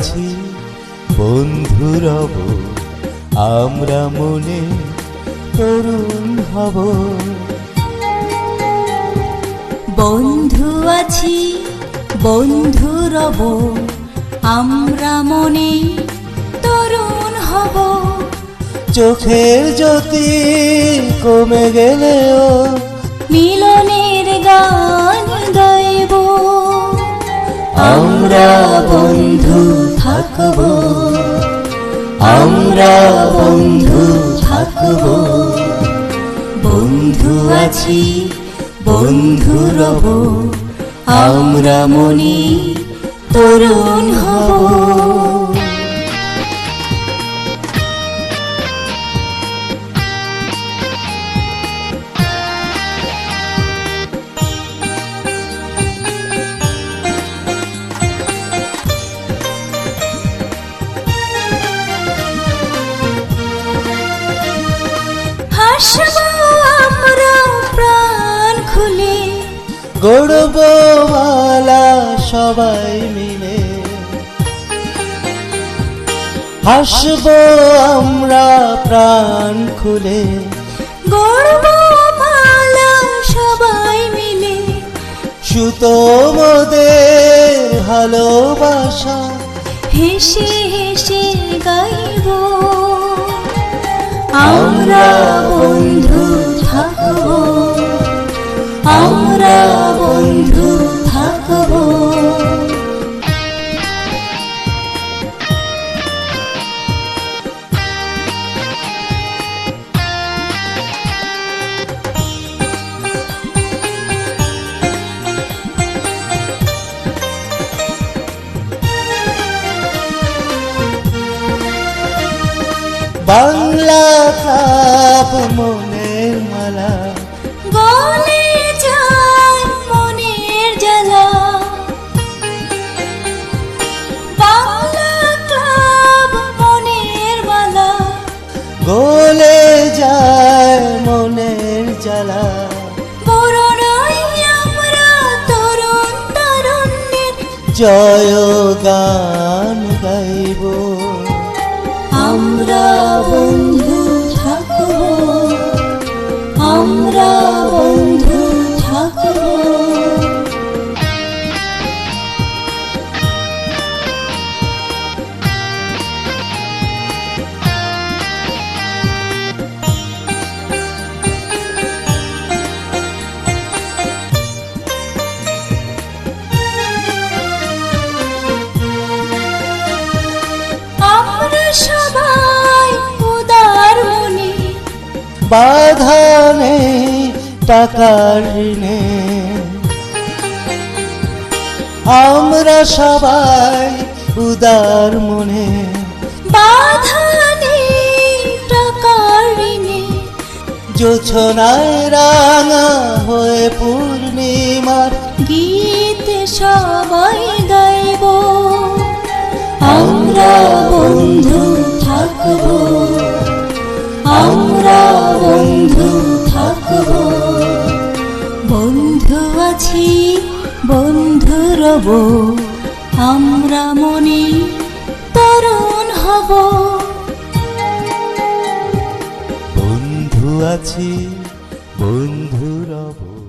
আছি। বন্ধু রব আমরা মনে তরুণ হব। বন্ধু আছি বন্ধু রব আমরা মনে তরুণ হব। চোখের জ্যোতি কমে গেলেও মিলনের গান গাইব। আমরা বন্ধু থাকব আমরা বন্ধু থাকব। বন্ধু আছি বন্ধু রব আমরা মনি তরুণ হব। গড়ব মালা সবাই মিলে। হাসব আমরা প্রাণ খুলে। গর্ব মালা সবাই মিলে। সুতো মোদের ভালোবাসা। হেসে হেসে গাইব। আমরা বাংলা কাপ মনের মালা। গলে যায় মনের জ্বালা। বাংলা ক্লাব মনের মালা। গলে যায় মনের জ্বালা। জয় গান গাইব। বন্ধু থাকব আমরা বন্ধু থাকব। বাধা নেই টাকার ঋণে আমরা সবাই উদার মনে। বাধা নেই টাকার ঋণে জোছনায় রাঙা হয়ে পূর্ণিমার গীত সবাই গাইব রব আমরা মনি তরুণ হব। বন্ধু আছি বন্ধু রব।